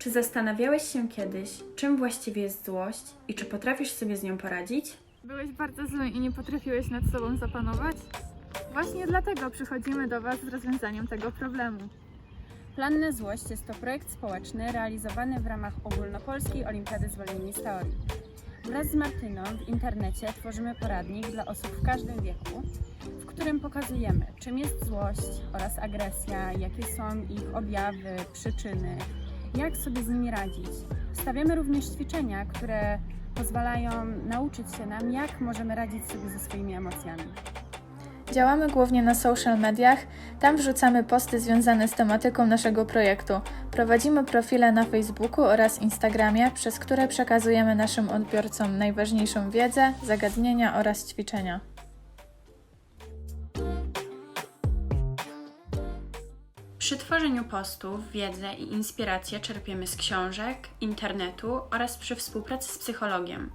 Czy zastanawiałeś się kiedyś, czym właściwie jest złość i czy potrafisz sobie z nią poradzić? Byłeś bardzo zły i nie potrafiłeś nad sobą zapanować? Właśnie dlatego przychodzimy do Was z rozwiązaniem tego problemu. Plan na złość jest to projekt społeczny realizowany w ramach ogólnopolskiej Olimpiady Zwolnieni z Teorii. Wraz z Martyną w internecie tworzymy poradnik dla osób w każdym wieku, w którym pokazujemy, czym jest złość oraz agresja, jakie są ich objawy, przyczyny, jak sobie z nimi radzić. Stawiamy również ćwiczenia, które pozwalają nauczyć się nam, jak możemy radzić sobie ze swoimi emocjami. Działamy głównie na social mediach, tam wrzucamy posty związane z tematyką naszego projektu. Prowadzimy profile na Facebooku oraz Instagramie, przez które przekazujemy naszym odbiorcom najważniejszą wiedzę, zagadnienia oraz ćwiczenia. Przy tworzeniu postów wiedzę i inspirację czerpiemy z książek, internetu oraz przy współpracy z psychologiem.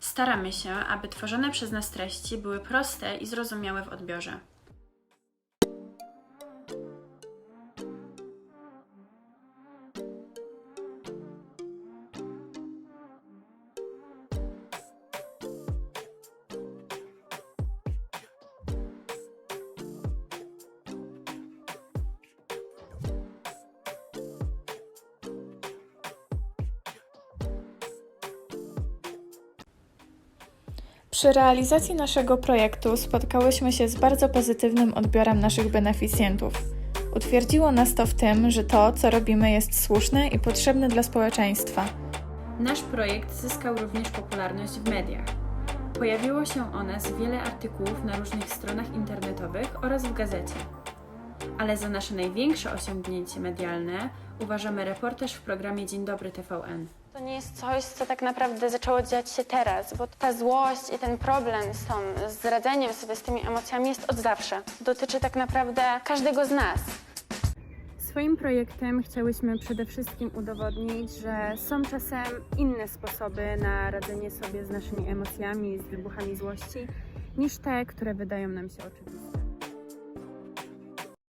Staramy się, aby tworzone przez nas treści były proste i zrozumiałe w odbiorze. Przy realizacji naszego projektu spotkałyśmy się z bardzo pozytywnym odbiorem naszych beneficjentów. Utwierdziło nas to w tym, że to, co robimy, jest słuszne i potrzebne dla społeczeństwa. Nasz projekt zyskał również popularność w mediach. Pojawiło się o nas wiele artykułów na różnych stronach internetowych oraz w gazecie. Ale za nasze największe osiągnięcie medialne uważamy reportaż w programie Dzień Dobry TVN. To nie jest coś, co tak naprawdę zaczęło dziać się teraz, bo ta złość i ten problem z, tą, z radzeniem sobie z tymi emocjami jest od zawsze. Dotyczy tak naprawdę każdego z nas. Swoim projektem chciałyśmy przede wszystkim udowodnić, że są czasem inne sposoby na radzenie sobie z naszymi emocjami, z wybuchami złości, niż te, które wydają nam się oczywiste.